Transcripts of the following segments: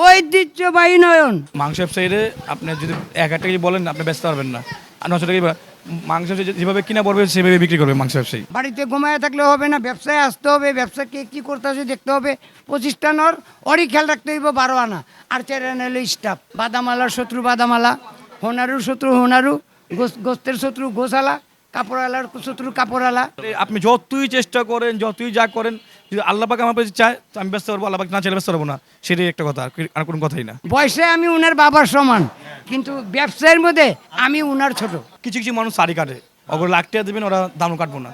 ঐতিহ্যবাহী নয়ন। মাংস ব্যবসায়ীরে আপনি যদি এক হাজার টাকা বলেন আপনি ব্যস্ত পারবেন না। আর নশো টাকা মাংস যেভাবে কিনা পড়বে সেভাবে বিক্রি করবে মাংস ব্যবসায়ী বাড়িতে ঘুমায় থাকলে হবে না ব্যবসায় আসতে হবে ব্যবসা কে কী করতে হবে দেখতে হবে। পঁচিশটা নর ওরই খেয়াল রাখতে হইব বারো আনা। আর চার আনা হলো স্টাফ। বাদামালার শত্রু বাদামালা হোনারুর শত্রু হোনারু গোস- গোস্তের শত্রু গোসালা কাপড়ওয়ালার শত্রু কাপড়ওয়ালা। আপনি যতই চেষ্টা করেন যতই যা করেন যদি আল্লাহ পাক আমার কাছে চায় তো আমি ব্যস্ত পারব আল্লাহ পাক না চাইলে ব্যস্ত পারব না। সেটাই একটা কথা আর কোনো কথাই না। বয়সে আমি উনার বাবার সমান কিন্তু ব্যবসায়ের মধ্যে আমি উনার ছোট। কিছু কিছু মানুষ শাড়ি কাটে ওগুলো লাখ টাকা দেবেন ওরা দাম কাটবো না।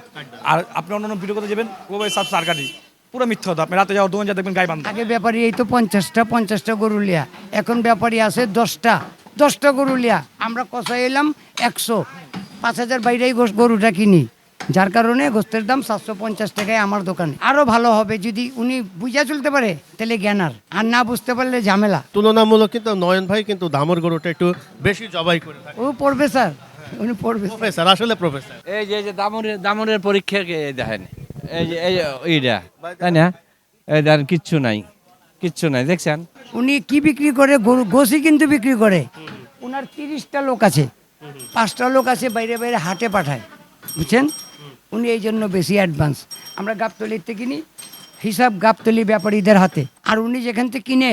আর আপনি অন্য ভিডিও করতে যাবেন ও ভাই সব সার কাটি। পুরো মিথ্যা কথা আপনি রাতে যাওয়ার দোকান যা দেখবেন গায়ে বান্ধা। আগে ব্যাপারী এই তো পঞ্চাশটা পঞ্চাশটা গরু লিয়া এখন ব্যাপারী আছে দশটা। দশটা গরু লিয়া আমরা কষাই এলাম একশো। পাঁচ হাজার বাইরেই গরুটা কিনি। যার কারণে গোস্তের দাম সাতশো পঞ্চাশ টাকায় আমার দোকানে। আরও ভালো হবে যদি উনি বুঝা চলতে পারে তাহলে জ্ঞানার। আর না বুঝতে পারলে ঝামেলা। তুলনামূলক কিন্তু নয়ন ভাই কিন্তু দামর গরুটা একটু বেশি জবাই করে থাকে। ও পড়বে স্যার উনি পড়বে প্রফেসর আসলে প্রফেসর। এই যে এই যে দামনের দামনের পরীক্ষা কে দেখেন? এই যে এই যে এইটা তাই না? এই দেখেন কিচ্ছু নাই কিচ্ছু নাই দেখছেন? উনি কি বিক্রি করে? গরু গোসি কিন্তু বিক্রি করে। ওনার তিরিশটা লোক আছে। পাঁচটা লোক আছে বাইরে বাইরে হাটে পাঠায়। বুঝছেন? উনি এই জন্য বেশি অ্যাডভান্স আমরা গাবতলিতে কিনি হিসাব গাবতলি ব্যাপারীদের হাতে। আর উনি যেখান থেকে কিনে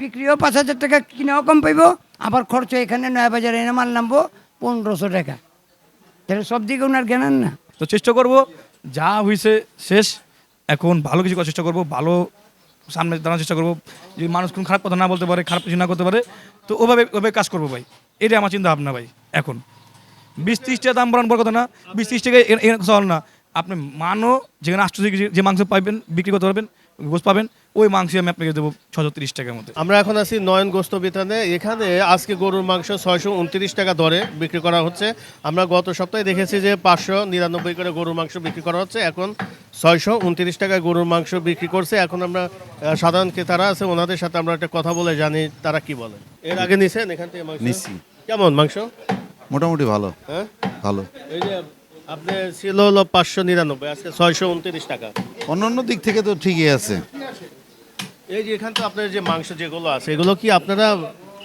বিক্রিও পাঁচ হাজার টাকা, কিনেও কম পাইব, আবার খরচ এখানে নয় বাজারে, এনে মাল নামবো পনেরোশো টাকা। তাহলে সব দিকে ওনার জ্ঞান না। তো চেষ্টা করব, যা হয়েছে শেষ। এখন ভালো কিছু করার চেষ্টা করব, ভালো সামনে দাঁড়ানোর চেষ্টা করব। যদি মানুষ কোনো খারাপ কথা না বলতে পারে, খারাপ কিছু না করতে পারে, তো ওভাবে ওভাবে কাজ করব ভাই। এটাই আমার চিন্তা ভাবনা ভাই, এখন। বিশ ত্রিশ টাকা দাম বাড়ানোর বড় কথা না বিশ ত্রিশ টাকা এ- এ- না। আপনি মানও যেখানে আটশো যে- মাংস পাবেন বিক্রি করতে পারবেন গোস পাবেন ওই মাংস আমি আপনাকে দেবো ছশো তিরিশ টাকার মধ্যে। আমরা এখন আছি নয়ন গোস্ত বিতানে এখানে আজকে গরুর মাংস ছয়শো উনত্রিশ টাকা দরে বিক্রি করা হচ্ছে। আমরা গত সপ্তাহে দেখেছি যে পাঁচশো নিরানব্বই করে গরুর মাংস বিক্রি করা হচ্ছে। এখন ছয়শো উনত্রিশ টাকায় গরুর মাংস বিক্রি করছে। এখন আমরা সাধারণ ক্রেতারা আছে ওনাদের সাথে আমরা একটা কথা বলে জানি তারা কি বলে। এর আগে নিছেন এখান থেকে মাংস? নিচ্ছি। কেমন মাংস? মোটামুটি ভালো। হ্যাঁ? ভালো। এই যে আপনি ছিল হলো পাঁচশো নিরানব্বই আজকে ছয়শো উনত্রিশ টাকা। অন্যান্য দিক থেকে তো ঠিকই আছে। এই যে এখান তো আপনার যে মাংস যেগুলো আছে এগুলো কি আপনারা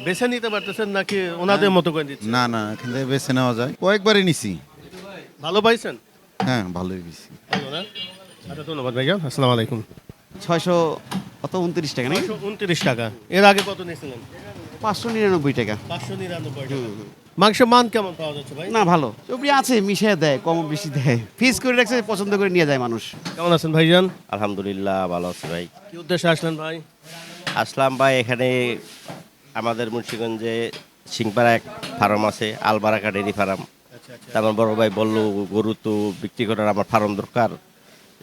বেছে নিতে পারতেছেন নাকি ওনাদের মতো করে দিচ্ছেন? না না এখান থেকে বেছে নেওয়া যায়। কয়েকবারই নিছি। ভালো পাইছেন? হ্যাঁ ভালোই নিছি ভালো না? আচ্ছা ধন্যবাদ ভাইজান আসসালামু আলাইকুম। ছয়শো কত উনত্রিশ টাকা নাকি? উনত্রিশ টাকা। এর আগে কত নিয়েছিলেন? পাঁচশো নিরানব্বই টাকা। পাঁচশো নিরানব্বই টাকা। মাংসের মান কেমন পাওয়া যাচ্ছে ভাই? না ভালো। চুপড়ি আছে মিশিয়ে দেয় কম বেশি দেয়। ফিস করে রাখছে পছন্দ করে নিয়ে যায় মানুষ। কেমন আছেন ভাইজান? আলহামদুলিল্লাহ ভালো আছি ভাই। কি উদ্দেশ্যে আসলেন ভাই? আসলাম ভাই এখানে আমাদের মুন্সিগঞ্জে সিংপাড়া এক ফার্ম আছে আলবারাকা ডেরি ফার্ম। তা আমার বড় ভাই বলল গরু তো বিক্রি করার আমার ফার্ম দরকার।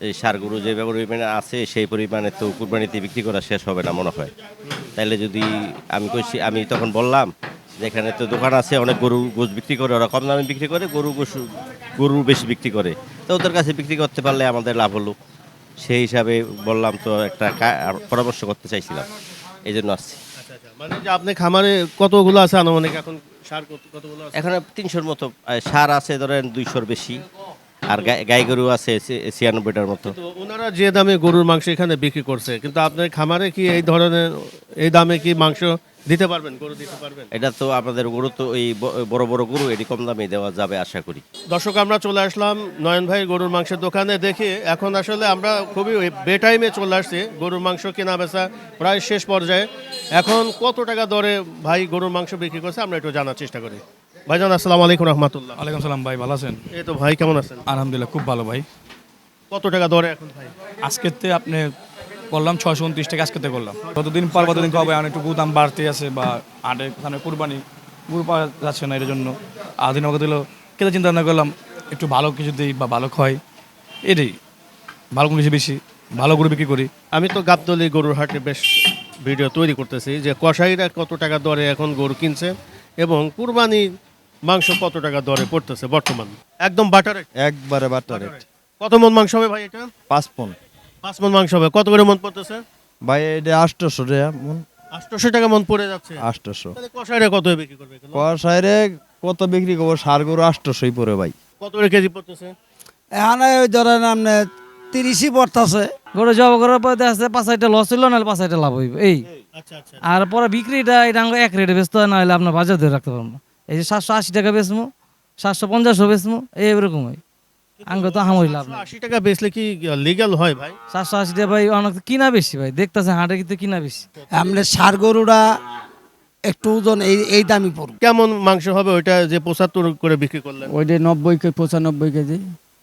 এই সার গরু যে পরিমাণে আছে সেই পরিমাণে তো কুরবানিতে বিক্রি করা শেষ হবে না মনে হয়। তাইলে যদি আমি কইছি আমি তখন বললাম যে এখানে তো দোকান আছে অনেক গরু গোস বিক্রি করে ওরা কম দামে বিক্রি করে গরু গোস গরু বেশি বিক্রি করে। তো ওদের কাছে বিক্রি করতে পারলে আমাদের লাভ হলো। সেই হিসাবে বললাম তো একটা পরামর্শ করতে চাইছিলাম। এই জন্য আসছি। আচ্ছা আচ্ছা। মানে যে আপনি খামারে কতগুলো আছে আনুমানিক এখন সার কতগুলো এখানে তিনশোর মতো সার আছে ধরেন দুইশোর বেশি। আর গাই- গরু আছে ছিয়ানব্বইটার মতো। ওনারা যে দামে গরুর মাংস এখানে বিক্রি করছে কিন্তু আপনার খামারে কি এই ধরনের এই দামে কি মাংস দিতে পারবেন গরু দিতে পারবেন? এটা তো আপনাদের গরু তো এই বড় বড় গরু এটি কম দামে দেওয়া যাবে আশা করি। দর্শক আমরা চলে আসলাম নয়ন ভাই গরুর মাংসের দোকানে। দেখি এখন আসলে আমরা খুবই বেটাইমে চলে আসছি গরুর মাংস কেনা বেচা প্রায় শেষ পর্যায়ে। এখন কত টাকা দরে ভাই গরুর মাংস বিক্রি করছে আমরা একটু জানার চেষ্টা করি। ভাইজান আসসালামু আলাইকুম রহমতুল্লাহ। ওয়ালাইকুম সালাম ভাই ভালো আছেন? এই তো ভাই কেমন আছেন? আলহামদুলিল্লাহ খুব ভালো ভাই। কত টাকা দরে এখন ভাই? আজকেতে আপনি করলাম ছয়শো উনত্রিশ টাকা আজকেতে করলাম। কতদিন পর কতদিন কবে অনেকটুকু দাম বাড়তে আছে বা আটে সামনে কুরবানি। গরু পাওয়া যাচ্ছে না এর জন্য। আদিন আমাকে দিল কেটে চিন্তা ভাবনা করলাম একটু ভালো কিছু দিই বা ভালো খয় এটাই ভালো কোনো কিছু বেশি ভালো গরু বিক্রি করি। আমি তো গাবদলি গরুর হাটে বেশ ভিডিও তৈরি করতেছি যে কসাইরা কত টাকা দরে এখন গরু কিনছে এবং কুরবানি মাংস কত টাকা দরে পড়তেছে বর্তমান? একদম বাটার একবারে বাটা রেট কত মন মাংস হবে ভাই এটা? পাঁচ পন পাঁচ মন মাংস হবে। কত করে মন পড়তেছে? ভাই এটা আটশোশো টাকা মন। আটশোশো টাকা মন পড়ে যাচ্ছে। আটশোশো তাহলে কসাইরা কত বিক্রি করবে? কষাইরে কত বিক্রি করব? সার গরু আটশোশোই পড়ে ভাই। কত করে কেজি পড়তেছে? এখানে ওই ধরেন আপনি তিরিশই পড়তাছে। গরু জব করার পর দেখা যাচ্ছে পাঁচ হাজার লস হইল নাহলে পাঁচ হাজার লাভ হইব। এই। আচ্ছা আচ্ছা। আর পরে বিক্রিটা এটা এক রেটে বেচতে হয় নাহলে আপনার বাজার ধরে রাখতে পারব না। এই যে সাতশো আশি টাকা বেচমু সাতশো পঞ্চাশও বেচমু এই এরকম হয় আঙ্গ তো হামরি লাভ আশি টাকা বেচলে কি লিগ্যাল হয় ভাই? সাতশো আশি টাকা ভাই অনেক কিনা বেশি ভাই দেখতেছে হাটে কিন্তু কিনা বেশি। আমরা সার গরুটা একটু ওজন এই এই দামি পড়বে কেমন মাংস হবে ওইটা যে পঁচাত্তর করে বিক্রি করলেন? ওইটা নব্বই কে পঁচানব্বই কেজি।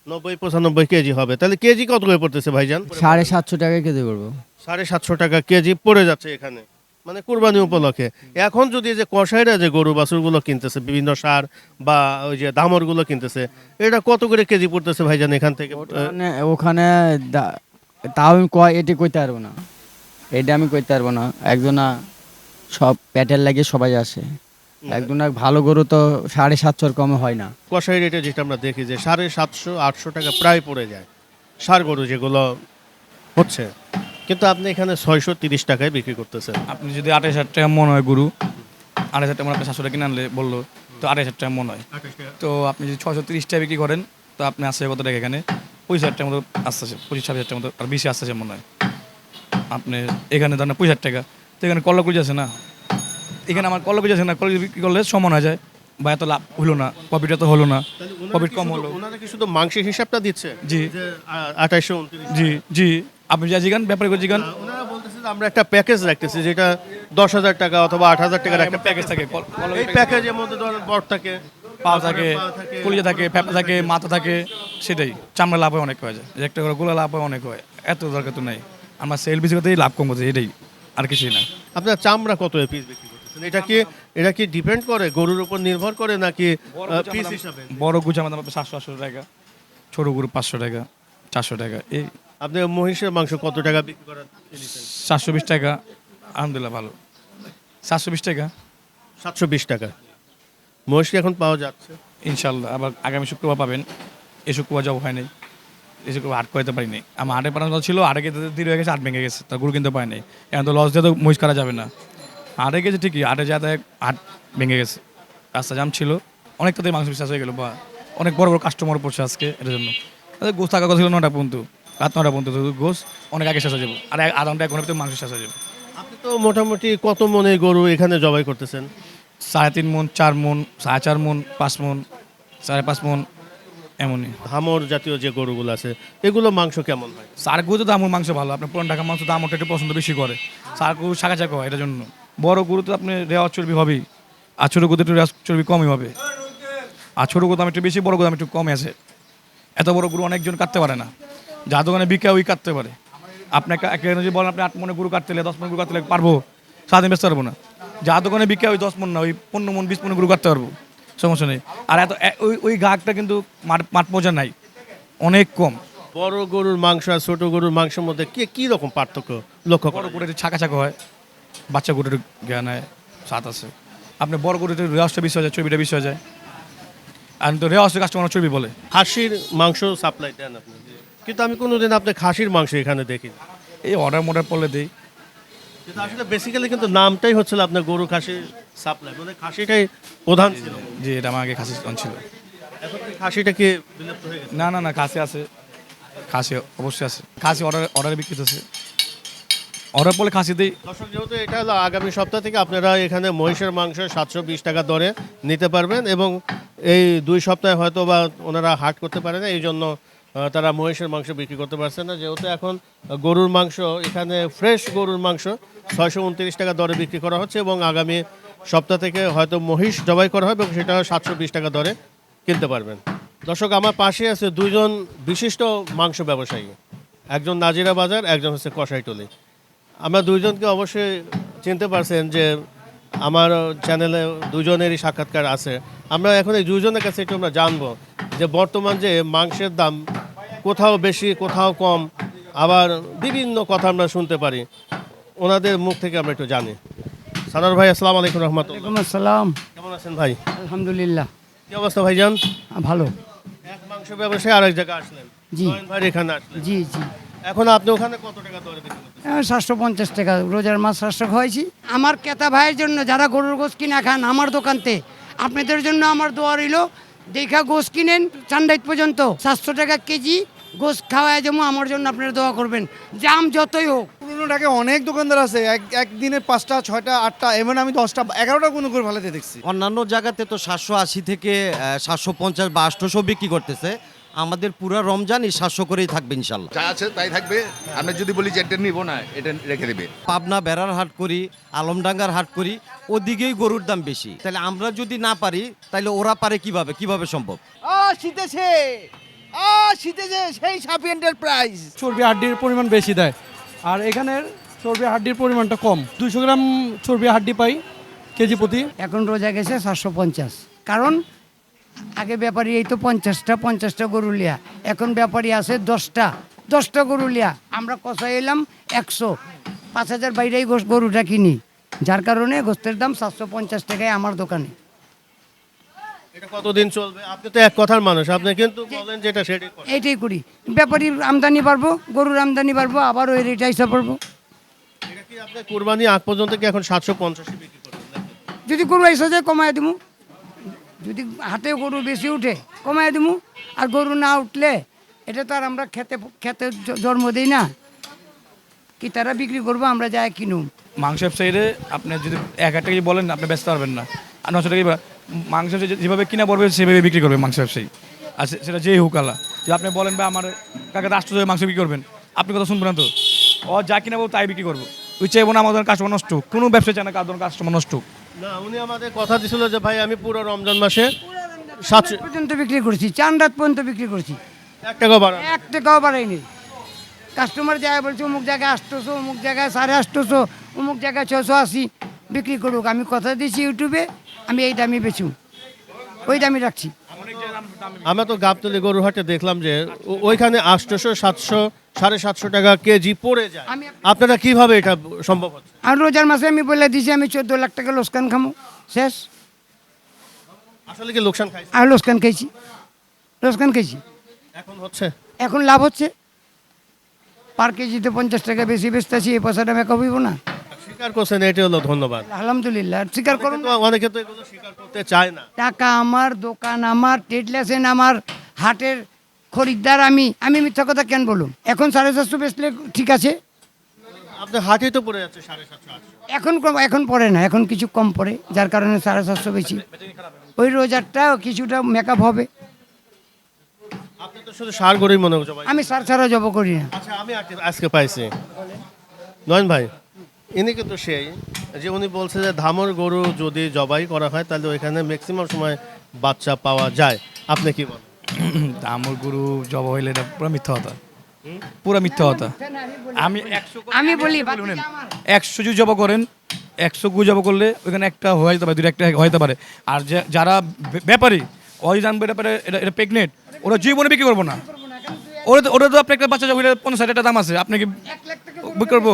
নব্বই পঁচানব্বই কেজি হবে। তাহলে কেজি কত করে পড়তেছে ভাইজান? সাড়ে সাতশো টাকা কেজি করব সাড়ে সাতশো টাকা কেজি পড়ে যাচ্ছে এখানে। মানে কুরবানি উপলক্ষে। এখন যদি যে কষাইরা যে গরু বাছুরগুলো কিনতেছে বিভিন্ন সার বা ওই যে দামরগুলো কিনতেছে এটা কত করে কেজি পড়তেছে ভাইজান এখান থেকে? ওখানে তাও আমি কয় এটি কইতে পারব না। এটা আমি কইতে পারব না। একজনা সব প্যাটের লাগে সবাই আসে। একজনা ভালো গরু তো সাড়ে সাতশোর কমে হয় না। কষাই রেটে যেটা আমরা দেখি যে সাড়ে সাতশো আটশো টাকা প্রায় পড়ে যায়। সার গরু যেগুলো হচ্ছে। কিন্তু আপনি এখানে ছয়শো তিরিশ টাকায় বিক্রি করতেছেন। আপনি যদি আঠাশ হাজার টাকা মন হয় গরু আঠাশ হাজার টাকা মনে আপনি সাতশো টাকা কিনে আনলে বলল তো আঠাশ হাজার টাকা মন হয়। তো আপনি যদি ছশো তিরিশ টাকা বিক্রি করেন তো আপনি আসছে কত টাকা এখানে? পঁচিশ হাজার টাকা মতো আসতেছে পঁচিশ ছাব্বিশ হাজার টাকার মতো আর বেশি আসতেছে মনে হয়। আপনি এখানে ধরেন পঁচিশ হাজার টাকা তো এখানে কল্লা কুচি আছে না? এখানে আমার কল্লা কুচি আছে না কলেজ বিক্রি করলে সমান হয়ে যায়। বা এত লাভ হলো না প্রফিট এত হলো না প্রফিট কম হলো। ওনারা কি শুধু মাংসের হিসাবটা দিচ্ছে? জি। যে আঠাইশো জি জি। আপনি যা জিগান ব্যাপারে করে জিগান। ওনারা বলতেছে যে আমরা একটা প্যাকেজ রাখতেছি যেটা দশ হাজার টাকা অথবা আট হাজার টাকার একটা প্যাকেজ থাকে এই প্যাকেজের মধ্যে ধরেন বট থাকে পা থাকে পা থাকে, কলিজা থাকে ফ্যাপা থাকে মাথা থাকে সেটাই। চামড়া লাভ হয় অনেক হয়ে যায়। একটা করে গোলা লাভ হয় অনেক হয়। এত দরকার তো নাই। আমার সেল বেশি করতেই লাভ কম হচ্ছে এটাই। আর কিছুই না। আপনার চামড়া কত পিস বিক্রি করতেছেন? এটা কি এটা কি ডিপেন্ড করে? গরুর উপর নির্ভর করে নাকি পিস হিসাবে? বড় গুছ আমাদের সাতশো আটশো টাকা ছোট গরু পাঁচশো টাকা চারশো টাকা এই আপনি মহিষের মাংস কত টাকা বিক্রি করার সাতশো বিশ টাকা। আলহামদুলিল্লাহ ভালো। সাতশো বিশ টাকা। সাতশো বিশ টাকা। মহিষ কি এখন পাওয়া যাচ্ছে? ইনশাল্লাহ আবার আগামী শুক্রবার পাবেন। এই শুক্রবার যাব হয় নাই। এই শুক্রবার হাট করাতে পারি নাই আমার হাটে পাঠানো ছিল আটে গেতে দেরি হয়ে গেছে আট ভেঙে গেছে। তা গরু কিনতে পারি নাই এখন তো লস দিয়ে তো মহিষ করা যাবে না। আটে গেছে ঠিকই আটে যাতে আট ভেঙে গেছে। রাস্তা জাম ছিল। অনেক তাদের মাংস বিশ্বাস হয়ে গেলো বা অনেক বড় বড় কাস্টমার পড়ছে আজকে এটার জন্য। গোস থাকার কথা ছিল নটা পর্যন্ত। রাত নটা পর্যন্ত গোস অনেক আগে শেষ হয়ে যাব। আর আধা ঘণ্টা এক ভিতরে মাংস শেষ হয়ে যাবে। আপনি তো মোটামুটি কত মনে গরু এখানে জবাই করতেছেন? সাড়ে তিন মন চার মন সাড়ে চার মন পাঁচ মন সাড়ে পাঁচ মন এমনই। হামর জাতীয় যে গরুগুলো আছে এগুলো মাংস কেমন হয়? সার গরু তো দামুর মাংস ভালো আপনার পুরান ঢাকা মাংস দামটা একটু পছন্দ বেশি করে। সার গরু শাখা চাকা হয় এটার জন্য। বড় গরু তো আপনি রেওয়া চর্বি হবেই আর ছোটো গরু একটু চর্বি কমই হবে। আর ছোটো গরু দাম একটু বেশি বড় গরু দাম একটু কমে আছে। এত বড় গরু অনেকজন কাটতে পারে না। যা দোকানে বিকা ওই কাটতে পারে। আপনাকে একে যদি বলেন আপনি আট মনে গরু কাটতে দশ মনে গরু কাটতে পারব সারাদিন ব্যস্ত পারব না। যা দোকানে বিকা ওই দশ মন না ওই পনেরো মন বিশ মনে গরু কাটতে পারব সমস্যা নেই। আর এত ওই ওই গাহকটা কিন্তু মাঠ মাঠ পর্যা নাই অনেক কম। বড় গরুর মাংস আর ছোট গরুর মাংসের মধ্যে কে কী রকম পার্থক্য লক্ষ্য বড় করা গরু একটু ছাকা ছাকা হয় বাচ্চা গরুর জ্ঞান হয় স্বাদ আছে। আপনি বড় গরু একটু রেওয়াজটা বেশি হয়ে যায় চর্বিটা বেশি হয়ে যায়। আর তো রেওয়াজটা কাস্টমার চর্বি বলে। হাসির মাংস সাপ্লাই দেন আপনি? কিন্তু আমি কোনোদিন আপনি খাসির মাংস এখানে দেখিনি। এই অর্ডার মোডার পড়লে দিই। কিন্তু আসলে বেসিক্যালি কিন্তু নামটাই হচ্ছিল আপনার গরু খাসির সাপ্লাই মানে খাসিটাই প্রধান ছিল। যে এটা আমার আগে খাসি ছিল। এখন কি খাসিটা কি বিলুপ্ত হয়ে গেছে? না না না খাসি আছে। খাসি অবশ্যই আছে। খাসি অর্ডার অর্ডারে বিক্রি হচ্ছে অর্ডার পড়লে খাসি দিই। দর্শক যেহেতু এটা হলো আগামী সপ্তাহ থেকে আপনারা এখানে মহিষের মাংস সাতশো বিশ টাকা দরে নিতে পারবেন এবং এই দুই সপ্তাহে হয়তো বা ওনারা হাট করতে পারে না এই জন্য তারা মহিষের মাংস বিক্রি করতে পারছে না। যেহেতু এখন গরুর মাংস, এখানে ফ্রেশ গরুর মাংস ছয়শো উনত্রিশ টাকা দরে বিক্রি করা হচ্ছে এবং আগামী সপ্তাহ থেকে হয়তো মহিষ জবাই করা হবে এবং সেটা সাতশো বিশ টাকা দরে কিনতে পারবেন। দর্শক, আমার পাশে আছে দুজন বিশিষ্ট মাংস ব্যবসায়ী। একজন নাজিরা বাজার, একজন হচ্ছে কষাইটলি আমরা দুইজনকে অবশ্যই চিনতে পারছেন যে আমার চ্যানেলে দুজনেরই সাক্ষাৎকার আছে। আমরা এখন এই দুজনের কাছে একটু আমরা জানব যে বর্তমান যে মাংসের দাম কোথাও বেশি কোথাও কম আবার বিভিন্ন কথা আমরা শুনতে পারি। ওনাদের মুখ থেকে আমরা একটু জানি। সানার ভাই আসসালামু আলাইকুম রহমতুল্লাহ। আসসালাম। কেমন আছেন ভাই? আলহামদুলিল্লাহ। কি অবস্থা ভাইজান? ভালো। এক মাংস ব্যবসায় আরেক জায়গায় আসলেন। জি। ভাই এখানে আসলেন। জি জি। এখন আপনি ওখানে কত টাকা দরে সাতশো পঞ্চাশ টাকা। রোজার মাছ সাতশো খাওয়াইছি। আমার ক্রেতা ভাইয়ের জন্য যারা গরুর গোস কিনা খান আমার দোকানতে আপনাদের জন্য আমার দোয়া রইল। দেখা গোস কিনেন চান্ডাইত পর্যন্ত। সাতশো টাকা কেজি গোস খাওয়ায় যেমন আমার জন্য আপনারা দোয়া করবেন। জাম যতই হোক। পুরোনোটাকে অনেক দোকানদার আছে এক একদিনে পাঁচটা ছয়টা আটটা এমন আমি দশটা এগারোটা কোনো করে ভালোতে দেখছি। অন্যান্য জায়গাতে তো সাতশো আশি থেকে সাতশো পঞ্চাশ বা আটশোশো বিক্রি করতেছে। আমাদের পুরো রমজান এই সাতশো করেই থাকবে ইনশাল্লাহ যা আছে তাই থাকবে। আমরা যদি বলি যে এটা নিব না এটা রেখে দেবে। পাবনা বেড়ার হাট করি আলমডাঙ্গার হাট করি ওদিকেই গরুর দাম বেশি। তাহলে আমরা যদি না পারি তাহলে ওরা পারে কীভাবে? কীভাবে সম্ভব? আ শীতেছে। আ শীতেছে সেই সাপিয়েন্টের প্রাইস চর্বি হাড্ডির পরিমাণ বেশি দেয়। আর এখানের চর্বি হাড্ডির পরিমাণটা কম। দুশো গ্রাম চর্বি হাড্ডি পাই কেজি প্রতি। এখন রোজা গেছে সাতশো পঞ্চাশ। কারণ আগে ব্যাপারী এই তো পঞ্চাশটা পঞ্চাশটা গরু লিয়া। এখন ব্যাপারী আছে দশটা দশটা গরু লিয়া। আমরা কষাই এলাম একশো। পাঁচ হাজার বাইরেই গরুটা কিনি। যার কারণে গোস্তের দাম সাতশো পঞ্চাশ টাকায় আমার দোকানে। এটা কতদিন চলবে? আপনি তো এক কথার মানুষ। আপনি কিন্তু বলেন যেটা সেটাই এইটাই করি। ব্যাপারীর আমদানি বাড়বো গরুর আমদানি বাড়বো আবার ওই রেট হিসাব পারব এটা কি আপনি কুরবানি আগ পর্যন্ত কি এখন সাতশো পঞ্চাশে বিক্রি করবেন? যদি গরু এসে যায় কমায় দিমু। যদি হাতে গরু বেশি উঠে, কমায় দিমু। আর গরু না উঠলে, এটা তো আর আমরা খেতে খেতে জন্ম দিই না। কি তারা বিক্রি করব, আমরা যাই কিনুম। মাংস ব্যবসায়ীরে আপনি যদি এক হাজার টাকা বলেন, আপনি ব্যস্ত পারবেন না। আর নশো টাকা মাংস ব্যবসায়ী যেভাবে কিনা পড়বে, সেভাবে বিক্রি করবে মাংস ব্যবসায়ী। আর সেটা যেই হোক আলা যে আপনি বলেন বা আমার কাকে রাষ্ট্র মাংস বিক্রি করবেন। আপনি কথা শুনবেন তো? ও যা কিনা বলব, তাই বিক্রি করব। ওই চাইব না আমাদের কাস্টমার নষ্ট। কোনো ব্যবসা চায় না কার কাস্টমার নষ্ট হোক। না উনি আমাদের কথা দিছিল যে ভাই আমি পুরো রমজান মাসে সাতশো পর্যন্ত বিক্রি করছি চান রাত পর্যন্ত বিক্রি করছি। এক টাকাও বাড়া এক টাকাও বাড়াইনি কাস্টমার যায় বলছে অমুক জায়গায় আটশোশো অমুক জায়গায় সাড়ে আটশোশো অমুক জায়গায় ছশো আশি বিক্রি করুক। আমি কথা দিয়েছি ইউটিউবে আমি এই দামি বেচু ওই দামি রাখছি। আমরা তো গাবতলি গরুহাটে দেখলাম যে ওইখানে আটশোশো সাতশো সাড়ে সাতশো টাকা কেজি পড়ে যায়। আপনারা কীভাবে এটা সম্ভব হচ্ছে? আর রোজার মাসে আমি বলে দিয়েছি আমি চোদ্দ লাখ টাকা লোসকান খামো। শেষ। আসলে কি লোকসান আর লোসকান খাইছি। লোসকান খাইছি। এখন হচ্ছে? এখন লাভ হচ্ছে। পার কেজিতে পঞ্চাশ টাকা বেশি বেচতেছি এই পয়সাটা মেকআপ হইব না। স্বীকার করছেন এটি হলো ধন্যবাদ। আলহামদুলিল্লাহ স্বীকার করুন অনেকে তো এগুলো স্বীকার করতে চায় না। টাকা আমার দোকান আমার ট্রেড লাইসেন্স আমার হাটের খরিদ্দার আমি আমি মিথ্যা কথা কেন বলুন এখন সাড়ে সাতশো বেচলে ঠিক আছে। আপনার হাটে তো পড়ে যাচ্ছে সাড়ে সাতশো এখন এখন পড়ে না এখন কিছু কম পড়ে যার কারণে সাড়ে সাতশো বেশি। ওই রোজারটা কিছুটা মেকআপ হবে। আমি সার ছাড়া জব করি না। আচ্ছা আমি আজকে পাইছি। নয়ন ভাই ইনি কিন্তু সেই যে উনি বলছে যে ধামর গরু যদি জবাই করা হয় তাহলে ওইখানে ম্যাক্সিমাম সময় বাচ্চা পাওয়া যায়। আপনি কি বলেন? ধামর গরু জব হইলে এটা পুরো মিথ্যা কথা। পুরো মিথ্যা কথা। আমি একশো আমি বলি একশো যদি জব করেন একশো গু জব করলে ওইখানে একটা হয়ে যেতে পারে দুটো একটা হয়ে যেতে পারে। আর যে- যারা ব্যাপারী ওই জানবে এটা পারে এটা এটা প্রেগনেন্ট ওরা জীবনে বিক্রি করব না। ওরা তো ওরা তো আপনার একটা বাচ্চা পঞ্চাশ ষাট টাকা দাম আছে আপনি কি বিক্রি করব?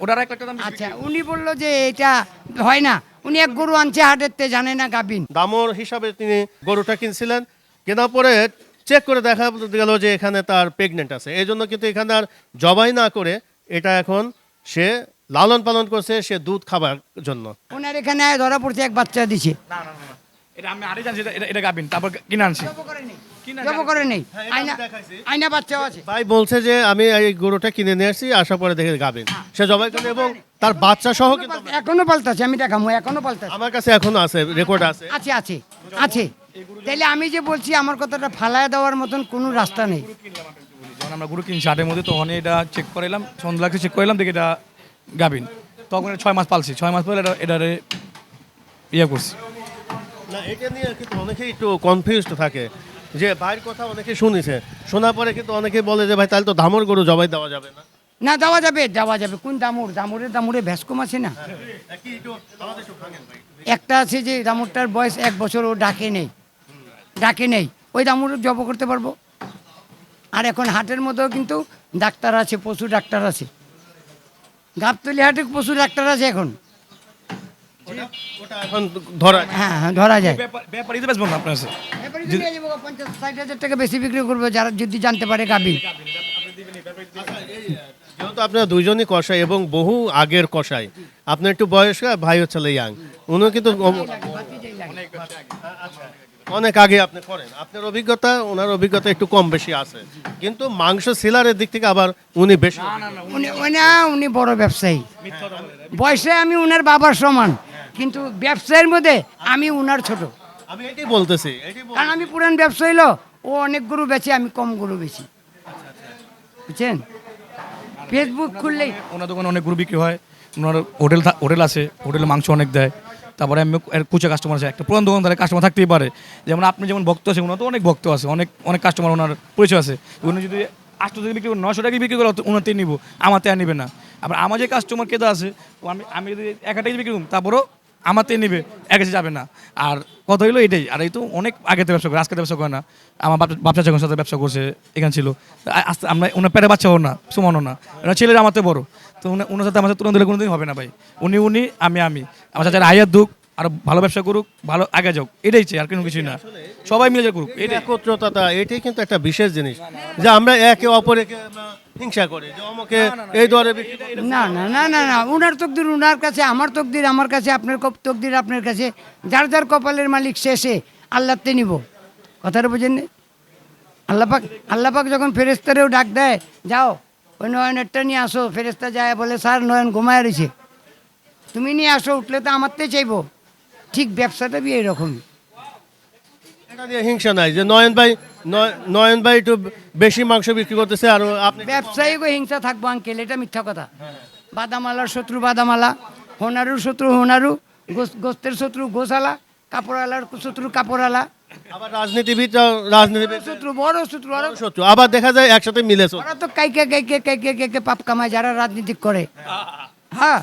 ওটা আর এক লাখ টাকা দাম আচ্ছা উনি বলল যে এটা হয় না। উনি এক গরু আনছে হাটের তে জানে না গাবিন দামর হিসাবে তিনি গরুটা কিনছিলেন। কেনার পরে চেক করে দেখা গেল যে এখানে তার প্রেগনেন্ট আছে। এই জন্য কিন্তু এখানে আর জবাই না করে এটা এখন সে লালন পালন করছে সে দুধ খাবার জন্য। ওনার এখানে ধরা পড়ছে এক বাচ্চা দিছে। এটা আমি আরে জানছি এটা- এটা এটা গাবিন তারপর কিনে আনছি। জব করে নেই। আয়না আয়না বাচ্চাও আছে। ভাই বলছে যে আমি এই গরুটা কিনে নিয়ে আসার পরে দেখে গাবেন। সে জবাই করে এবং তার বাচ্চা সহ কিন্তু এখনও পাল্টাছে আমি এখনও পাল্টাছে আমার কাছে এখনও আছে রেকর্ড আছে। আছে আছে আছে। তাইলে আমি যে বলছি আমার কথাটা ফালায় দেওয়ার মতন কোনো রাস্তা নেই। যখন আমরা গরু কিনছি হাটের মধ্যে তখন এটা চেক করাইলাম সন্ধ্যাকে চেক করাইলাম দেখি এটা গাবিন তখন এটা ছয় মাস পালছি ছয় মাস পরে এটা এটারে ইয়ে করছি। না এটা নিয়ে কিন্তু অনেকেই একটু কনফিউজড থাকে। যে ভাইয়ের কথা অনেকে শুনেছে শোনার পরে কিন্তু অনেকে বলে যে ভাই তাহলে তো ধামর গরু জবাই দেওয়া যাবে না। না দেওয়া যাবে দেওয়া যাবে। কোন দামুর? দামুরের দামুরে ভ্যাসকম আছে না। একটা আছে যে দামুরটার বয়স এক বছর ও ডাকে নেই। ডাকে নেই। ওই দামুর জব করতে পারব। আর এখন হাটের মধ্যেও কিন্তু ডাক্তার আছে পশু ডাক্তার আছে। গাবতলি হাটে পশু ডাক্তার আছে এখন। ওটা এখন ধরা হ্যাঁ হ্যাঁ ধরা যায়। ব্যাপারই তো না আপনার কাছে। পঞ্চাশ ষাট হাজার টাকা বেশি বিক্রি করব যারা যদি জানতে পারে গাবি যেহেতু আপনারা দুইজনই কষাই এবং বহু আগের কষাই আপনার একটু বয়স ভাই হচ্ছে ইয়াং। উনিও কিন্তু অনেক আগে আপনি করেন। আপনার অভিজ্ঞতা ওনার অভিজ্ঞতা একটু কম বেশি আছে। কিন্তু মাংস সেলারের দিক থেকে আবার উনি বেশি উনি উনি উনি বড় ব্যবসায়ী। বয়সে আমি উনার বাবার সমান। কিন্তু ব্যবসায়ের মধ্যে আমি উনার ছোট। আমি এটাই বলতেছি কারণ আমি পুরান ব্যবসায়ী হইল ও অনেক গরু বেচে আমি কম গরু বেচি। বুঝছেন? ফেসবুক খুললেই ওনার দোকানে অনেক গরু বিক্রি হয় ওনার হোটেল হোটেল আছে হোটেলে মাংস অনেক দেয়। তারপরে আমি কুচা কাস্টমার আছে একটা পুরান দোকানদারের কাস্টমার থাকতেই পারে। যেমন আপনি যেমন ভক্ত আছে ওনার তো অনেক ভক্ত আছে অনেক অনেক কাস্টমার ওনার পরিচয় আছে। উনি যদি আটশো থেকে বিক্রি করে নশো টাকা বিক্রি করে ওনাতে নিব আমাতে আর নিবে না। আবার আমার যে কাস্টমার কেদা আছে আমি আমি যদি এক টাকা বিক্রি করুন তারপরও আমাতে নেবে, এক যাবে না। আর কথা হইল এটাই, আর এই তো অনেক আগেতে ব্যবসা করে আজকে ব্যবসা করে না। আমার বাপচা যখন সাথে ব্যবসা করছে, এখানে ছিল। আস্তে, আমরা ওনার পেটে বাচ্চা হো না, সমানও না। ওনার ছেলেরা আমাতে বড়। তো উনি- ওনার সাথে আমার সাথে তুলনা দিলে কোনোদিন হবে না ভাই। উনি উনি, আমি আমি। আমার সাথে আয়াত দুক আর ভালো ব্যবসা করুক, ভালো আগে যাক। এটাই চাই, আর কোনো কিছুই না। সবাই মিলে যা করুক এটা একত্রতা এটাই কিন্তু একটা বিশেষ জিনিস। যে আমরা একে অপরকে হিংসা করি যে অমুকে এই দরে না না না না না উনার তকদির উনার কাছে আমার তকদির আমার কাছে আপনার তকদির আপনার কাছে যার যার কপালের মালিক শেষে আল্লাহতে নিব। কথাটা বুঝেন নি? আল্লাহ পাক যখন ফেরেস্তারেও ডাক দেয় যাও ওই নয়নেরটা নিয়ে আসো ফেরেস্তা যায় বলে স্যার নয়ন ঘুমায় রয়েছে। তুমি নিয়ে আসো উঠলে তো আমারতে চাইব। ঠিক ব্যবসাটা বি এরকমই এটা নিয়ে হিংসা নাই যে নয়ন ভাই নয়- নয়ন ভাই একটু বেশি মাংস বিক্রি করতেছে আর আপনি ব্যবসায়িক হিংসা থাকব আঙ্কেল এটা মিথ্যা কথা। বাদামালার শত্রু বাদামালা হোনারুর শত্রু হোনারু গোস- গোস্তের শত্রু গোসালা কাপড়ওয়ালার শত্রু কাপড়ওয়ালা আবার রাজনীতিবিদ রাজনীতিবিদ শত্রু বড় শত্রু আরও শত্রু। আবার দেখা যায় একসাথে মিলে চলে। ওরা তো কাইকে কাইকে কাইকে কাইকে পাপ কামায় যারা রাজনীতি করে। হ্যাঁ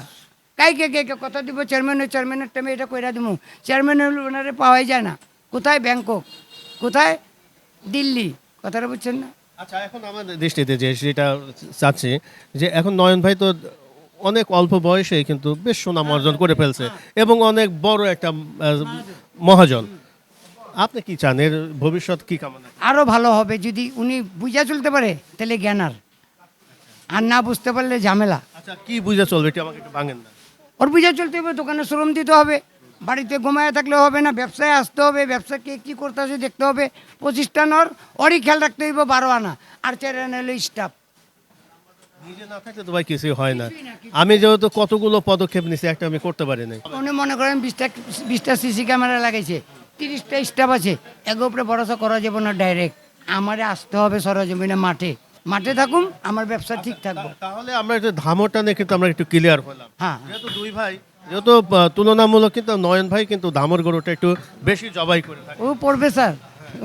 কাইকে কাইকে কথা দিব চেয়ারম্যানের চেয়ারম্যানের টাইমে এটা কইরা দিব চেয়ারম্যানের ওনারে পাওয়াই যায় না। কোথায় ব্যাংকক? কোথায় দিল্লি? কথাটা বুঝছেন না? আচ্ছা এখন আমাদের দৃষ্টিতে যে সেটা চাচ্ছি যে এখন নয়ন ভাই তো অনেক অল্প বয়সে কিন্তু বেশ সুনাম অর্জন করে ফেলছে এবং অনেক বড় একটা মহাজন। আপনি কি চান? এর ভবিষ্যৎ কি কামনা? আরও ভালো হবে যদি উনি বুঝা চলতে পারে তাহলে জ্ঞানার আর। না বুঝতে পারলে ঝামেলা। আচ্ছা কি বুঝে চলবে? এটা আমাকে একটু ভাঙেন না। ওর বুঝা চলতে হবে দোকানে শ্রম দিতে হবে। বাড়িতে ঘুমায় থাকলে হবে না ব্যবসায় আসতে হবে ব্যবসা কে কী করতে আছে দেখতে হবে। প্রতিষ্ঠান ওর ওরই খেয়াল রাখতে হইব বারো আনা আর চার আনা হলো স্টাফ নিজে না থাকলে তো ভাই কিছুই হয় না। আমি যেহেতু কতগুলো পদক্ষেপ নিছি একটা আমি করতে পারি নাই। উনি মনে করেন বিশটা বিশটা সিসি ক্যামেরা লাগাইছে তিরিশটা স্টাফ আছে এগো উপরে ভরসা করা যাবে না ডাইরেক্ট আমারে আসতে হবে সরজমিনে মাঠে। মাঠে থাকুন আমার ব্যবসা ঠিক থাকব। তাহলে আমরা একটু ধামরটা নিয়ে কিন্তু আমরা একটু ক্লিয়ার হলাম। হ্যাঁ। দুই ভাই যেহেতু তুলনামূলক কিন্তু নয়ন ভাই কিন্তু দামর গরুটা একটু বেশি জবাই করে থাকে। ও পড়বে স্যার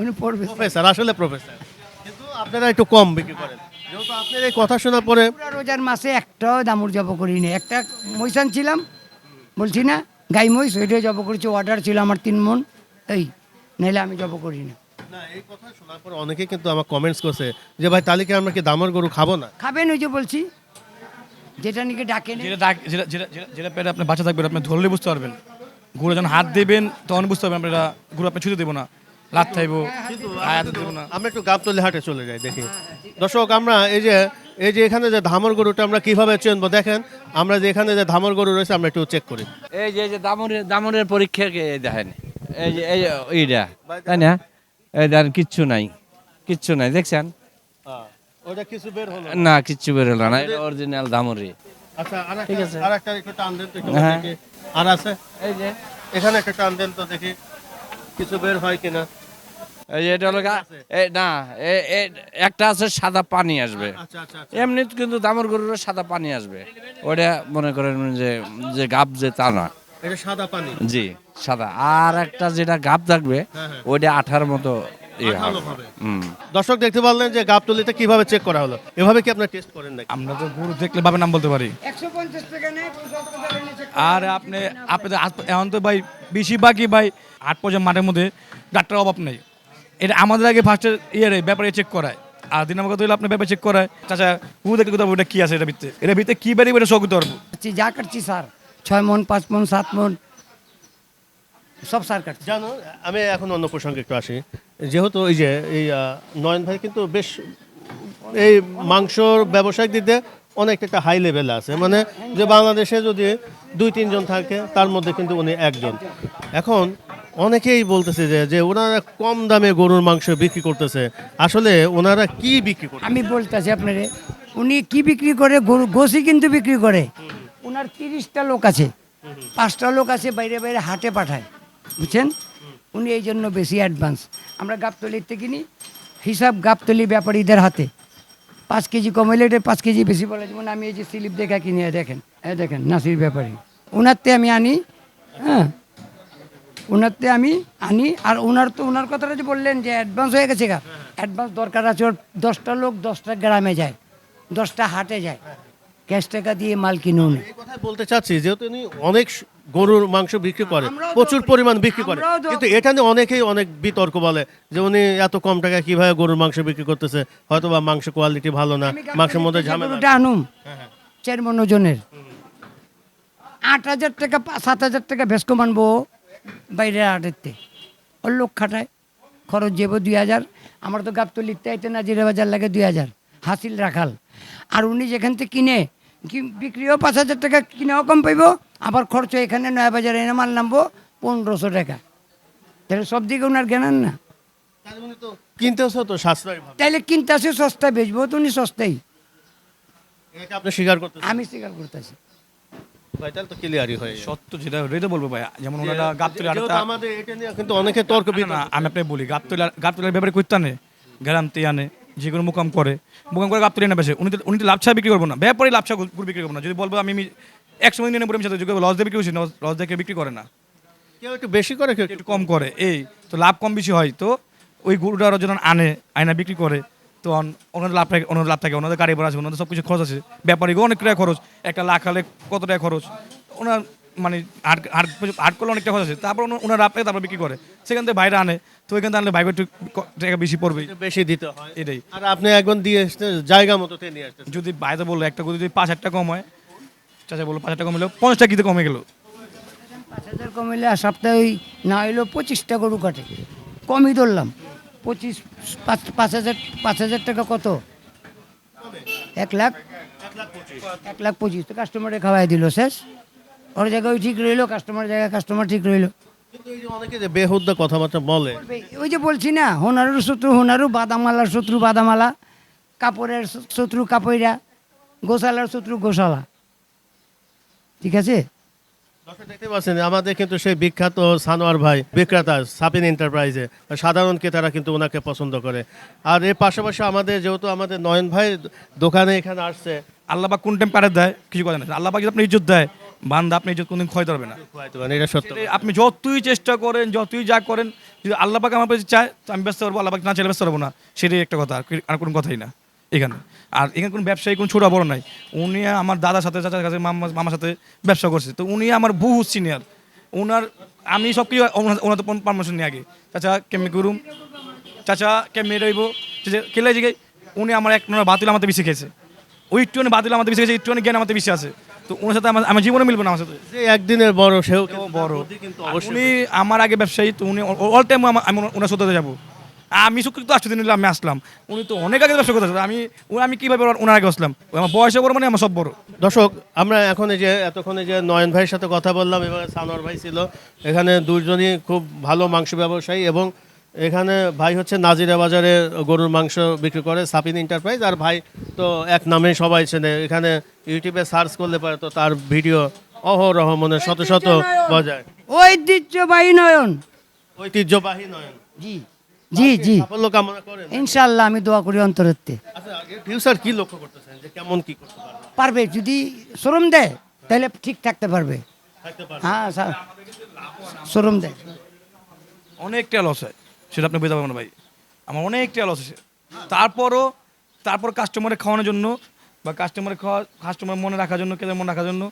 উনি পড়বে প্রফেসর আসলে প্রফেসর। কিন্তু আপনারা একটু কম বিক্রি করেন। যেহেতু আপনার এই কথা শোনার পরে পুরা রোজার মাসে একটাও দামুর জব করিনি। একটা মহিষান ছিলাম বলছি না গাই মহিষ ওইটাই জব করেছি। অর্ডার ছিল আমার তিন মন এই নাইলে আমি জব করি না না এই কথা শোনার পরে অনেকে কিন্তু আমার কমেন্টস করছে যে ভাই তালিকা আমরা কি দামর গরু খাব না? খাবেন ওই যে বলছি যেটা নাকি ডাকে যেটা ডাক- যেটা যেটা যেটা- পেটে আপনার বাচ্চা থাকবে আপনি ধরলে বুঝতে পারবেন। ঘুরে যখন হাত দেবেন তখন বুঝতে পারবেন আপনারা ঘুরে আপনি ছুটে দেবো না লাত খাইবো আমরা একটু গাবতলি হাটে চলে যাই দেখি। দর্শক আমরা এই যে এই যে এখানে যে ধামর গরুটা আমরা কীভাবে চিনবো দেখেন। আমরা যে এখানে যে ধামর গরু রয়েছে আমরা একটু চেক করি। এই যে এই যে দামনের দামনের পরীক্ষা কে দেখেন। এই যে এই যে এইটা তাই না? এই দেখেন কিচ্ছু নাই কিচ্ছু নাই দেখছেন? ওটা কিছু বের হলো না? কিচ্ছু বেরোলো না এটা অরিজিনাল দামরি আচ্ছা আর ঠিক আছে। আর একটা একটু টান দেন তো একটু হ্যাঁ। দেখি। আর আছে? এই যে। এখানে একটা টান দেন তো দেখি কিছু বের হয় কিনা। এই যে এটা হলো না এ- এ- একটা আছে সাদা পানি আসবে। আচ্ছা আচ্ছা এমনি কিন্তু দামর গরুর সাদা পানি আসবে। ওটা মনে করেন যে যে গাব যে তা না। এটা সাদা পানি। জি সাদা। আর একটা যেটা গাব থাকবে ওইটা আঠার মতো দর্শক দেখতে পারলেন যে গাবতলিতে কীভাবে চেক করা হলো? এভাবে কি আপনার টেস্ট করেন নাকি? আমরা তো গরু দেখলে ভাবে নাম বলতে পারি। আর আপনি আপনি তো এখন তো ভাই বেশিরভাগই ভাই আট পর্যন্ত মাঠের মধ্যে ডাক্তার অভাব নেই। এটা আমাদের আগে ফার্স্টে ইয়ে রে ব্যাপারে চেক করায়। আর দিন আমাকে হইলে আপনার ব্যাপারে চেক করায়। চাচা ও দেখতে কোথাও ওটা কি আছে এটা ভিতরে এটা ভিতরে কি বেরিয়ে বেরো সব করতে পারব যা কাটছি স্যার। ছয় মন পাঁচ মন সাত মন সব সার কাটছি। জানো আমি এখন অন্য প্রসঙ্গে একটু আসি। যেহেতু এই যে এই নয়ন ভাই কিন্তু বেশ এই মাংসর ব্যবসায়িক দিক দিয়ে অনেকটা একটা হাই লেভেলে আছে। মানে যে বাংলাদেশে যদি দুই তিনজন থাকে তার মধ্যে কিন্তু উনি একজন। এখন অনেকেই বলতেছে যে যে ওনারা কম দামে গরুর মাংস বিক্রি করতেছে। আসলে ওনারা কি বিক্রি করে আমি বলতেছি আপনারে উনি কি বিক্রি করে? গরু গোসি কিন্তু বিক্রি করে। ওনার তিরিশটা লোক আছে। পাঁচটা লোক আছে বাইরে বাইরে হাটে পাঠায়। বুঝছেন? উনি এই জন্য বেশি অ্যাডভান্স আমরা গাবতলিতে কিনি হিসাব গাবতলি ব্যাপারীদের হাতে। পাঁচ কেজি কমাইলে এটা পাঁচ কেজি বেশি বলে যেমন আমি এই যে স্লিপ দেখা কিনি দেখেন হ্যাঁ দেখেন নাসির ব্যাপারী। ওনারতে আমি আনি হ্যাঁ? ওনারতে আমি আনি আর ওনার তো ওনার কথাটা যে বললেন যে অ্যাডভান্স হয়ে গেছে গা। অ্যাডভান্স দরকার আছে ওর দশটা লোক দশটা গ্রামে যায় দশটা হাটে যায়। ক্যাশ টাকা দিয়ে মাল কিনুন। এই কথা বলতে চাচ্ছি যেহেতু উনি অনেক গরুর মাংস বিক্রি করে প্রচুর পরিমাণ বিক্রি করে। কিন্তু এখানে অনেকেই অনেক বিতর্ক বলে যে উনি এত কম টাকায় কীভাবে গরুর মাংস বিক্রি করতেছে হয়তো বা মাংস কোয়ালিটি ভালো না মাংসের মধ্যে ঝামেলা। আনুম চার মন ওজনের। আট হাজার টাকা সাত হাজার টাকা ভেস্কো মানবো বাইরে আটেরতে ওর লোক খাটায় খরচ যাব দুই হাজার। আমার তো গাবতলিতে আইতে না জিরে বাজার লাগে দুই হাজার। হাসিল রাখাল। আর উনি যেখান থেকে কিনে বিক্রিও পাঁচ হাজার টাকা কিনেও কম পাইব আবার খরচ এখানে নয়া বাজারে এনে মাল নামবো পনেরোশো টাকা। তাহলে সব দিকে ওনার জ্ঞান না। তাহলে তো সাশ্রয় ভাবে। কিনতে আসে সস্তায় বেচবো তো উনি সস্তাই আপনি স্বীকার করতেছেন? আমি স্বীকার করতেছি। ভাই তাহলে তো ক্লিয়ারই হয়ে যাবে। সত্য যেটা ওটাই বলব ভাই। যেমন ওনারা গাবতলি যেহেতু আড়াটা আমাদের এটা নিয়ে কিন্তু অনেকে তর্ক না, বিতর্ক না আমি আপনাকে বলি গাবতলার গাবতলার ব্যাপারে করতে আনে গ্যারান্টি আনে। যে কোনো মুকাম করে মুকাম করে গাবতলি না বেশি উনি তো উনি তো ছাড়া বিক্রি করব না ব্যাপারে লাভ ছাড়া বিক্রি করব না। যদি বলব আমি একশো মিনিট নিয়ে পরে সাথে লস দিয়ে বিক্রি করছি লস দিয়ে বিক্রি করে না। কেউ একটু বেশি করে কেউ একটু কম করে। এই তো লাভ কম বেশি হয় তো ওই গরুটা ওরা যখন আনে আয়না বিক্রি করে তো ওনাদের লাভ থাকে ওনাদের লাভ থাকে ওনাদের গাড়ি ভাড়া আছে ওনাদের সব কিছু খরচ আছে। ব্যাপারীকে অনেক টাকা খরচ একটা লাখ হলে কত টাকা খরচ। ওনার মানে আট আট আট করলে অনেকটা খরচ আছে। তারপর ওনা- ওনার লাভ তারপর বিক্রি করে। সেখান থেকে বাইরে আনে। তো ওইখান থেকে আনলে বাইরে একটু টাকা বেশি পড়বে বেশি দিতে হয়। এটাই। আর আপনি একবার দিয়ে আসতে জায়গা মতো নিয়ে আসতেন যদি বাইরে বলল একটা গরু যদি পাঁচ হাজার টাকা কম হয় চাচা বলল পাঁচ হাজার টাকা কম হলো পঞ্চাশ টাকা কিতে কমে গেলো। পাঁচ হাজার কমিলে আর সপ্তাহে ওই না হইলেও পঁচিশটা গরু কাটে। কমই ধরলাম। পঁচিশ পাঁচ পাঁচ হাজার পাঁচ হাজার টাকা কত? এক লাখ? এক লাখ পঁচিশ। তো কাস্টমারে খাওয়াই দিল শেষ? ওর জায়গায় ওই ঠিক রইল কাস্টমার জায়গায় কাস্টমার ঠিক রইল। কিন্তু এই যে অনেকে যে বেহুদ্দা কথাবার্তা বলে। ওই যে বলছি না হোনারুর শত্রু হোনারু বাদামালার শত্রু বাদামালা কাপড়ের শত্রু কাপড়া গোশালার শত্রু গোশালা। ঠিক আছে? দেখতে পাচ্ছেন আমাদের কিন্তু সেই বিখ্যাত সানোয়ার ভাই বিক্রেতা সাপিন এন্টারপ্রাইজে সাধারণ ক্রেতারা কিন্তু ওনাকে পছন্দ করে। আর এর পাশাপাশি আমাদের যেহেতু আমাদের নয়ন ভাই দোকানে এখানে আসছে আল্লাহ কোন টাইম কারে দেয়? কিছু কথা না। আল্লাহ যদি আপনি ইজ্জত দেয় বান্দা আপনি ইজ্জত কোনদিন ক্ষয় করবে না। এটা সত্য আপনি যতই চেষ্টা করেন যতই যা করেন যদি আল্লাহ পাক আমার কাছে চায় তো আমি ব্যস্ত পারব আল্লাহ পাক না চাইলে ব্যস্ত পারব না। সেটাই একটা কথা আর কোনো কথাই না এখানে। আর এখানে কোনো ব্যবসায়ী কোনো ছোট বড় নাই। উনি আমার দাদার সাথে চাচার কাছে মামা মামার সাথে ব্যবসা করছে। তো উনি আমার বহু সিনিয়র ওনার আমি সব কিছু ওনার- তো পারমিশন নিয়ে আগে। চাচা কেমনি করুম? চাচা কেমনি রইব? কেলে জিগে? উনি আমার এক বাতিল আমাদের বেশি খেয়েছে। ওই একটুখানি বাতিল আমাদের বেশি খেয়েছে একটু জ্ঞান আমাদের বেশি আছে। তো ওনার সাথে আমার আমার জীবনে মিলবে না আমার সাথে। যে একদিনের বড় সেও বড়। কিন্তু উনি আমার আগে ব্যবসায়ী তো উনি অল টাইম আমি ওনার সাথে যাব। আমি শুক্র আসতে দিন আমি আসলাম। উনি তো অনেক আগে ব্যবসা করতেছে। আমি আমি কীভাবে ওনার- ওনার আগে আসলাম? আমার বয়সে বড় মানে আমার সব বড়। দর্শক আমরা এখন এই যে এতক্ষণে যে নয়ন ভাইয়ের সাথে কথা বললাম এবং সানোয়ার ভাই ছিল। এখানে দুজনই খুব ভালো মাংস ব্যবসায়ী এবং এখানে ভাই হচ্ছে নাজিরা বাজারে গরুর মাংস বিক্রি করে সাপিন এন্টারপ্রাইজ আর ভাই তো এক নামে সবাই চেনে। এখানে ইউটিউবে সার্চ করলে পারে তো তার ভিডিও অহরহ মনে শত শত বাজায়। ঐতিহ্যবাহী নয়ন। ঐতিহ্যবাহী নয়ন। জি জি জি। সাফল্য কামনা করেন। ইনশাল্লাহ আমি দোয়া করি অন্তরেতে। আচ্ছা ফিউচার কি লক্ষ্য করতেছেন? যে কেমন কি করতে পারবেন পারবে যদি শ্রম দেয় তাহলে ঠিক থাকতে পারবে। হ্যাঁ স্যার। শ্রম দেয়। অনেকটা লস হয়। সেটা আপনি বুঝতে পারবেন ভাই। আমার অনেকটা লস আছে তারপরও, তারপর কাস্টমারে খাওয়ানোর জন্য বা কাস্টমারে খাওয়া কাস্টমার মনে রাখার জন্য কেদের মনে রাখার জন্য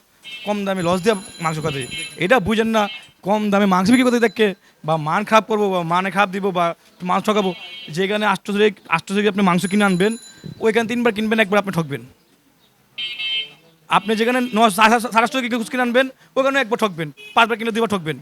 কম দামে লস দিয়ে মাংস খাতে এটা বুঝেন না, কম দামে মাংস বিক্রি করতে দেখে বা মান খারাপ করব বা মানে খারাপ দিব বা মাংস ঠকাবো, যেখানে আষ্টশো আষ্টশো আপনি মাংস কিনে আনবেন, ওইখানে তিনবার কিনবেন, একবার আপনি ঠকবেন। আপনি যেখানে সাড়ে সাতশো কিনে আনবেন ওখানে একবার ঠকবেন, পাঁচবার কিনে দুবার ঠকবেন।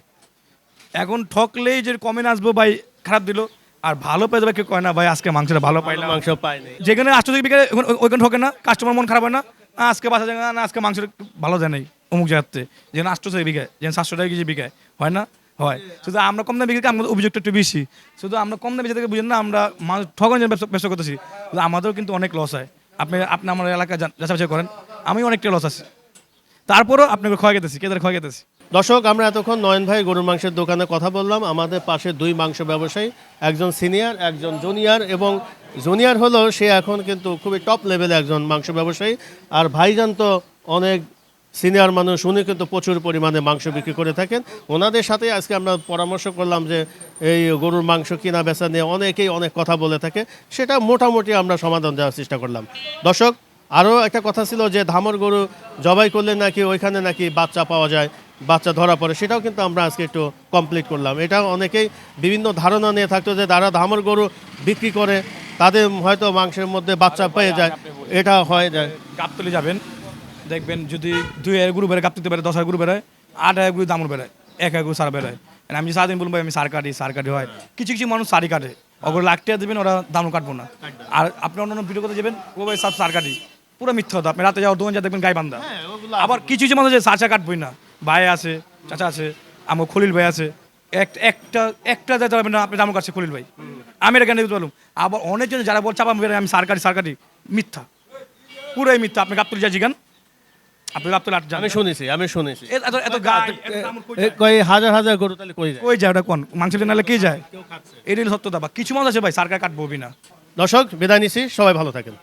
এখন ঠকলেই যে কমেন্ট আসব ভাই খারাপ দিল। আর ভালো পেয়ে যাবে কেউ কয় না ভাই আজকে মাংসটা ভালো পাইলাম মাংস পায়নি যেখানে থেকে বিকেলে ওইখানে ঠকে না কাস্টমার মন খারাপ হয় না। আজকে বাসা জায়গা না আজকে মাংস ভালো দেয় নাই অমুক জায়গাতে। যেখানে আটশো থেকে বিঘায় যেখানে সাতশো টাকা কেজি বিঘায় হয় না? হয়। শুধু আমরা কম দামে বিক্রি করি, আমাদের অভিযোগটা একটু বেশি। শুধু আমরা কম দামে যেতে বুঝেন না আমরা মানুষ ঠকানোর ব্যবসা ব্যবসা করতেছি। আমাদেরও কিন্তু অনেক লস হয়। আপনি আপনি আমার এলাকায় যান- যাচাই করেন আমি অনেকটা লস আছে। তারপরও আপনাকে ক্ষয় গেতেছি কেদের ক্ষয় গেতেছি দর্শক, আমরা এতক্ষণ নয়ন ভাই গরুর মাংসের দোকানে কথা বললাম। আমাদের পাশে দুই মাংস ব্যবসায়ী, একজন সিনিয়র, একজন জুনিয়র এবং জুনিয়র হলো সে এখন কিন্তু খুবই টপ লেভেলে একজন মাংস ব্যবসায়ী। আর ভাইজান তো অনেক সিনিয়র মানুষ, উনি কিন্তু প্রচুর পরিমাণে মাংস বিক্রি করে থাকেন। ওনাদের সাথে আজকে আমরা পরামর্শ করলাম যে এই গরুর মাংস কিনা বেচা নিয়ে অনেকেই অনেক কথা বলে থাকে, সেটা মোটামুটি আমরা সমাধান দেওয়ার চেষ্টা করলাম। দর্শক, আরও একটা কথা ছিল যে ধামর গরু জবাই করলে নাকি ওইখানে নাকি বাচ্চা পাওয়া যায় বাচ্চা ধরা পড়ে সেটাও কিন্তু আমরা আজকে একটু কমপ্লিট করলাম। এটা অনেকেই বিভিন্ন ধারণা নিয়ে থাকতো যে তারা ধামর গরু বিক্রি করে তাদের হয়তো মাংসের মধ্যে বাচ্চা পেয়ে যায়। এটা হয় যায়। গাবতলি যাবেন দেখবেন যদি দুই হাজার গ্রুপ বেড়ে গাবতলিতে বেড়ে দশ হাজার গ্রুপ বেড়ায় আট হাজার গ্রুপ দামর বেড়ায় এক হাজার গ্রুপ সার বেড়ায়। আর আমি সারাদিন বলব আমি সার কাটি সার কাটি হয়। কিছু কিছু মানুষ সারি কাটে। ওগুলো লাখ টাকা দেবেন ওরা দাম কাটবো না। আর আপনি অন্য ভিডিও করতে যাবেন ও ভাই সব সার কাটি। পুরো মিথ্যা হতো আপনি রাতে যাওয়ার দোকান যা দেখবেন গায়ে বান্ধা আবার কিছু কিছু মানুষ সার চা কাটবই না। ভাই আছে চাচা আছে আমার খলিল ভাই আছে। একটা একটা যেতে পারবেন না আপনি দাম কাটছে খলিল ভাই। আমি এটা কেন দিতে পারলাম? আবার অনেকজন যারা বল চাপা মেরে আমি সার কাটি সার কাটি মিথ্যা। পুরোই মিথ্যা। আপনি গাবতলি যা জিগান আপনি গাবতলি আট আমি শুনেছি আমি শুনেছি। এত এত কই হাজার হাজার গরু তাহলে কই যায়? কই যায় ওটা কোন? মাংস নালে কে যায়? এটাই হলো সত্যতা। বা কিছু মানুষ আছে ভাই সারকার কাটবো না দর্শক বিদায় নিছি সবাই ভালো থাকেন।